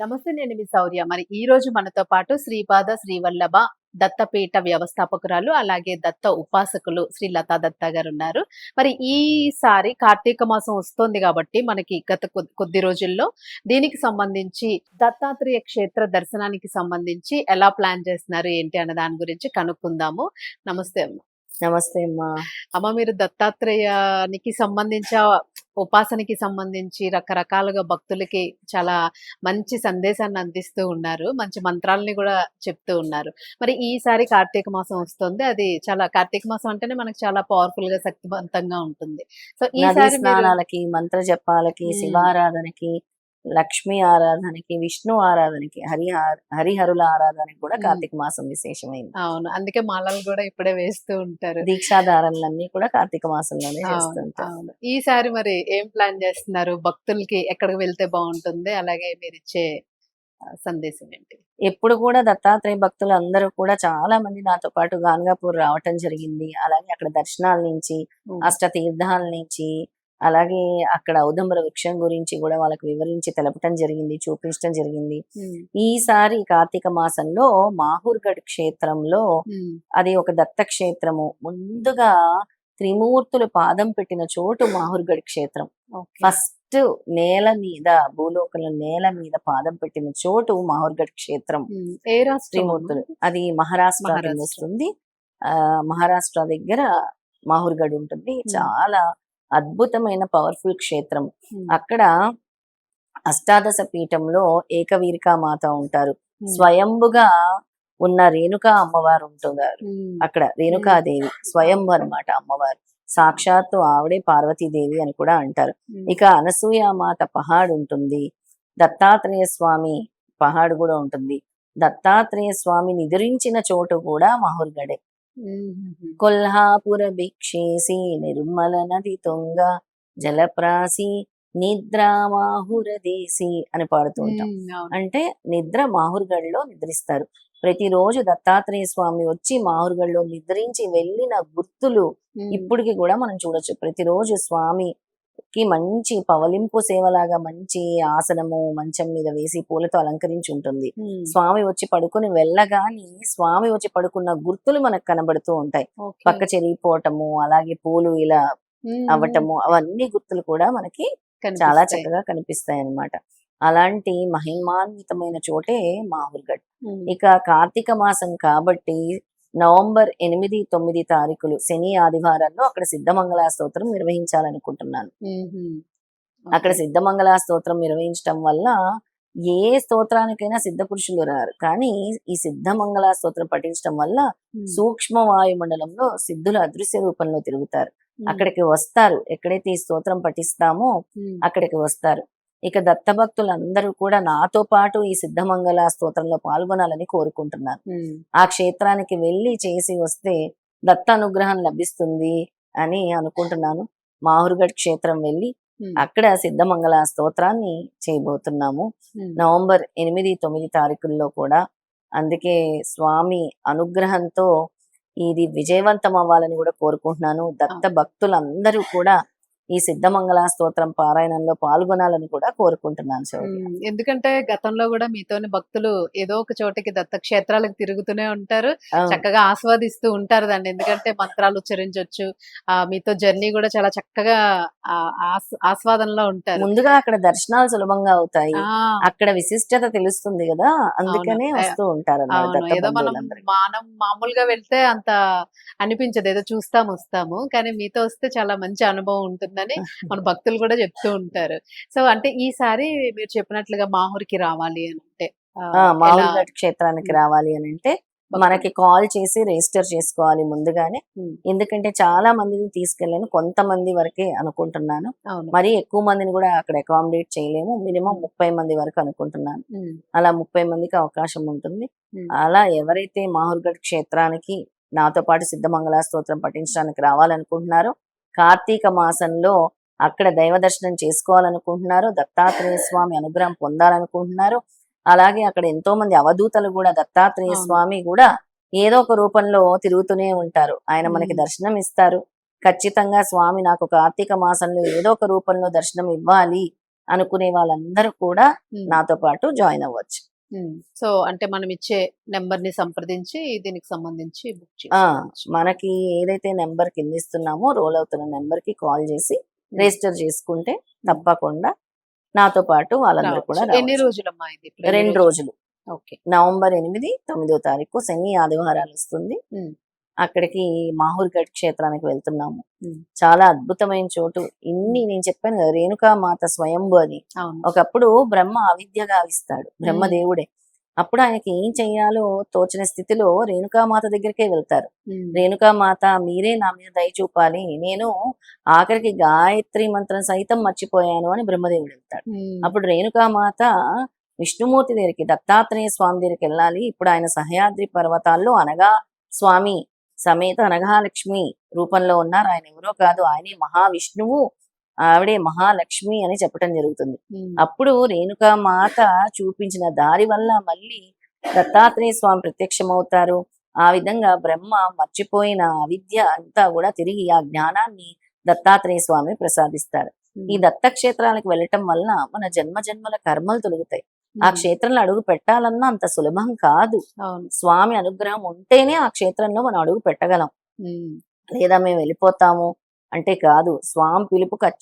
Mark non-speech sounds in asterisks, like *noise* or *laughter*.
నమస్తే నేను మీ శౌర్య మరి ఈ రోజు మనతో పాటు శ్రీపాద శ్రీవల్లభ దత్తపీఠ వ్యవస్థాపకురాలు అలాగే దత్త ఉపాసకులు శ్రీ లతా దత్త గారు ఉన్నారు మరి ఈసారి కార్తీక మాసం వస్తోంది కాబట్టి మనకి గత కొద్ది- కొద్ది రోజుల్లో దీనికి సంబంధించి దత్తాత్రేయ క్షేత్ర దర్శనానికి సంబంధించి ఎలా ప్లాన్ చేస్తున్నారు ఏంటి అన్న దాని గురించి కనుక్కుందాము. నమస్తే అమ్మ. నమస్తే అమ్మా. అమ్మ మీరు దత్తాత్రేయానికి సంబంధించి ఉపాసనకి సంబంధించి రకరకాలుగా భక్తులకి చాలా మంచి సందేశాన్ని అందిస్తూ ఉన్నారు. మంచి మంత్రాలని కూడా చెప్తూ ఉన్నారు. మరి ఈసారి కార్తీక మాసం వస్తుంది. అది చాలా కార్తీక మాసం అంటేనే మనకు చాలా పవర్ఫుల్గా శక్తివంతంగా ఉంటుంది. సో ఈసారి మీరు స్నానాలకి మంత్ర జపాలకి. శివారాధనకి లక్ష్మీ ఆరాధనకి విష్ణు ఆరాధనకి హరి హరిహరుల ఆరాధనకి కూడా. కార్తీక మాసం విశేషమైంది. అవును. అందుకే మాలలు కూడా ఇప్పుడే వేస్తూ ఉంటారు. దీక్షాధారణలన్నీ కూడా కార్తీక మాసంలోనే చేస్తుంటారు ఈసారి మరి ఏం ప్లాన్ చేస్తున్నారు? భక్తులకి ఎక్కడికి వెళ్తే బాగుంటుంది? అలాగే మీరు ఇచ్చే సందేశం ఏంటి? ఎప్పుడు కూడా దత్తాత్రేయ భక్తులు అందరూ కూడా చాలా మంది నాతో పాటు గాన్గాపూర్ రావటం జరిగింది. అలాగే అక్కడ దర్శనాల నుంచి ఉమ్, అష్ట తీర్థాల నుంచి అలాగే అక్కడ ఔదంబర వృక్షం గురించి కూడా వాళ్ళకి వివరించి తెలపటం జరిగింది చూపించడం జరిగింది. ఈసారి కార్తీక మాసంలో మాహూర్గఢ్ క్షేత్రంలో అది ఒక దత్త క్షేత్రము ముందుగా త్రిమూర్తులు పాదం పెట్టిన చోటు మాహూర్గఢ్ క్షేత్రం. ఫస్ట్ నేల మీద భూలోకంలో నేల మీద పాదం పెట్టిన చోటు మాహూర్గఢ్ క్షేత్రం. ఏ త్రిమూర్తులు. అది మహారాష్ట్ర. వస్తుంది ఆ మహారాష్ట్ర దగ్గర మాహూర్గఢ్ ఉంటుంది. చాలా అద్భుతమైన పవర్ఫుల్ క్షేత్రం. అక్కడ అష్టాదశ పీఠంలో ఏకవీరికా మాత ఉంటారు. స్వయంభుగా ఉన్న రేణుకా అమ్మవారు ఉంటున్నారు అక్కడ రేణుకాదేవి స్వయంభు అన్నమాట అమ్మవారు. సాక్షాత్తు ఆవిడే పార్వతీదేవి అని కూడా అంటారు. ఇక అనసూయ మాత పహాడ్ ఉంటుంది. దత్తాత్రేయ స్వామి పహాడ్ కూడా ఉంటుంది. దత్తాత్రేయ స్వామి నిద్రించిన చోటు కూడా మహుర్గడే. కొల్హాపుర భిక్షేసి నిర్మల నది తొంగ జలప్రాసి నిద్రామాహురదేశి అని పాడుతూ ఉంటాం. అంటే నిద్ర మాహుర్గఢ్లో నిద్రిస్తారు. ప్రతిరోజు దత్తాత్రేయ స్వామి వచ్చి మాహుర్గఢ్లో నిద్రించి వెళ్ళిన గుర్తులు ఇప్పటికి కూడా మనం చూడొచ్చు. ప్రతిరోజు స్వామికి మంచి పవలింపు సేవలాగా మంచి ఆసనము మంచం మీద వేసి పూలతో అలంకరించి ఉంటుంది. స్వామి వచ్చి పడుకొని వెళ్ళగాని స్వామి వచ్చి పడుకున్న గుర్తులు మనకు కనబడుతూ ఉంటాయి. పక్క చెరిగిపోవటము అలాగే పూలు ఇలా అవ్వటము అవన్నీ గుర్తులు కూడా మనకి. చాలా చక్కగా కనిపిస్తాయి అన్నమాట అలాంటి మహిమాన్వితమైన చోటే మాహుర్గఢ్ ఉమ్, ఇక కార్తీక మాసం కాబట్టి నవంబర్ ఎనిమిది తొమ్మిది తారీఖులు శని ఆదివారాల్లో అక్కడ సిద్ధమంగళ స్తోత్రం నిర్వహించాలనుకుంటున్నాను. అక్కడ. సిద్ధమంగళ స్తోత్రం నిర్వహించడం వల్ల ఏ స్తోత్రానికైనా సిద్ధ పురుషులు రారు. కానీ ఈ సిద్ధమంగళ స్తోత్రం పఠించడం వల్ల సూక్ష్మ వాయుమండలంలో సిద్ధులు అదృశ్య రూపంలో తిరుగుతారు. అక్కడికి వస్తారు. ఎక్కడైతే ఈ స్తోత్రం పఠిస్తామో అక్కడికి వస్తారు. ఇక దత్తభక్తులందరూ కూడా నాతో పాటు ఈ సిద్ధమంగళ స్తోత్రంలో పాల్గొనాలని కోరుకుంటున్నాను ఉమ్, ఆ క్షేత్రానికి వెళ్ళి చేసి వస్తే దత్త అనుగ్రహం లభిస్తుంది అని అనుకుంటున్నాను. మాహుర్గఢ్ క్షేత్రం వెళ్ళి అక్కడ సిద్ధమంగళ స్తోత్రాన్ని చేయబోతున్నాము. నవంబర్ ఎనిమిది తొమ్మిది తారీఖుల్లో కూడా. అందుకే స్వామి అనుగ్రహంతో ఇది విజయవంతం అవ్వాలని కూడా కోరుకుంటున్నాను. దత్త భక్తులందరూ కూడా ఈ సిద్ధమంగళ స్తోత్రం పారాయణంలో పాల్గొనాలని కూడా కోరుకుంటున్నాను ఉమ్, ఎందుకంటే గతంలో కూడా మీతోని భక్తులు ఏదో ఒక చోటికి దత్త క్షేత్రాలకు తిరుగుతూనే ఉంటారు. చక్కగా ఆస్వాదిస్తూ ఉంటారు దాన్ని. ఎందుకంటే మంత్రాలు ఉచ్చరించవచ్చు ఆ మీతో జర్నీ కూడా చాలా చక్కగా ఆస్వాదనలో ఉంటారు. ముందుగా అక్కడ దర్శనాలు సులభంగా అవుతాయి. అక్కడ విశిష్టత తెలుస్తుంది కదా? అందుకనే. వస్తూ ఉంటారు ఏదో మనం మనం మామూలుగా వెళ్తే అంత అనిపించదు. ఏదో చూస్తాం వస్తాము. కానీ మీతో వస్తే చాలా మంచి అనుభవం ఉంటుందని *laughs* మన భక్తులు కూడా చెప్తూ ఉంటారు. సో అంటే ఈసారి మీరు చెప్పినట్లుగా మాహూర్కి రావాలి అని అంటే మామూలుగఢ్ క్షేత్రానికి. రావాలి అని అంటే మనకి కాల్ చేసి రిజిస్టర్ చేసుకోవాలి ముందుగానే. ఎందుకంటే చాలా మందిని తీసుకెళ్ళాను కొంతమంది వరకే అనుకుంటున్నాను. మరి ఎక్కువ మందిని కూడా అక్కడ అకామిడేట్ చేయలేము. మినిమం. ముప్పై మంది వరకు అనుకుంటున్నాను. అలా ముప్పై మందికి అవకాశం ఉంటుంది. అలా ఎవరైతే మాహుర్గఢ్ క్షేత్రానికి నాతో పాటు సిద్ధమంగళ స్తోత్రం పఠించడానికి రావాలనుకుంటున్నారో కార్తీక మాసంలో అక్కడ దైవ దర్శనం చేసుకోవాలనుకుంటున్నారో దత్తాత్రేయ స్వామి అనుగ్రహం పొందాలనుకుంటున్నారో అలాగే అక్కడ ఎంతో మంది అవధూతలు కూడా దత్తాత్రేయ. స్వామి కూడా ఏదో ఒక రూపంలో తిరుగుతూనే ఉంటారు ఆయన మనకి. దర్శనం ఇస్తారు ఖచ్చితంగా స్వామి నాకు కార్తీక మాసంలో ఏదో ఒక రూపంలో దర్శనం ఇవ్వాలి అనుకునే వాళ్ళందరూ కూడా నాతో పాటు జాయిన్ అవ్వచ్చు. సో అంటే మనం ఇచ్చే నెంబర్ని సంప్రదించి దీనికి సంబంధించి బుక్ మనకి ఏదైతే నెంబర్ కింద ఇస్తున్నామో రోల్ అవుతున్న నెంబర్కి కాల్ చేసి రిజిస్టర్ చేసుకుంటే తప్పకుండా నాతో పాటు వాళ్ళందరూ కూడా. ఎన్ని. రోజులమ్మా ఇది రెండు రోజులు. ఓకే. నవంబర్ ఎనిమిది తొమ్మిదో తారీఖు శని ఆదివారాలు వస్తుంది. అక్కడికి మాహూర్గఢ్ క్షేత్రానికి వెళ్తున్నాము. చాలా అద్భుతమైన చోటు. ఇన్ని నేను చెప్పాను కదా రేణుకా మాత స్వయంభు అని. ఒకప్పుడు బ్రహ్మ అవిద్యగా ఇస్తాడు బ్రహ్మదేవుడే అప్పుడు ఆయనకి ఏం చెయ్యాలో తోచిన స్థితిలో రేణుకామాత దగ్గరికే వెళ్తారు. రేణుకామాత మీరే నా మీద దయ చూపాలి. నేను ఆఖరికి గాయత్రి మంత్రం సైతం మర్చిపోయాను అని బ్రహ్మదేవుడు వెళ్తాడు. అప్పుడు రేణుకామాత విష్ణుమూర్తి దగ్గరికి దత్తాత్రేయ స్వామి దగ్గరికి వెళ్ళాలి. ఇప్పుడు ఆయన సహ్యాద్రి పర్వతాల్లో అనగా స్వామి సమేత అనఘాలక్ష్మి రూపంలో ఉన్నారు. ఆయన ఎవరో కాదు. ఆయనే మహావిష్ణువు. ఆవిడే మహాలక్ష్మి అని చెప్పటం జరుగుతుంది. అప్పుడు రేణుకామాత చూపించిన దారి వల్ల మళ్ళీ దత్తాత్రేయ స్వామి ప్రత్యక్షమవుతారు. ఆ విధంగా బ్రహ్మ మర్చిపోయిన అవిద్య అంతా కూడా తిరిగి ఆ జ్ఞానాన్ని దత్తాత్రేయ స్వామి ప్రసాదిస్తారు. ఈ దత్త క్షేత్రాలకు వెళ్ళటం వల్ల మన జన్మ జన్మల కర్మలు తొలుగుతాయి. ఆ. క్షేత్రంలో అడుగు పెట్టాలన్నా అంత సులభం కాదు స్వామి అనుగ్రహం ఉంటేనే ఆ క్షేత్రంలో మనం అడుగు పెట్టగలం. లేదా మేము వెళ్ళిపోతాము అంటే కాదు స్వామి పిలుపు ఖచ్చితంగా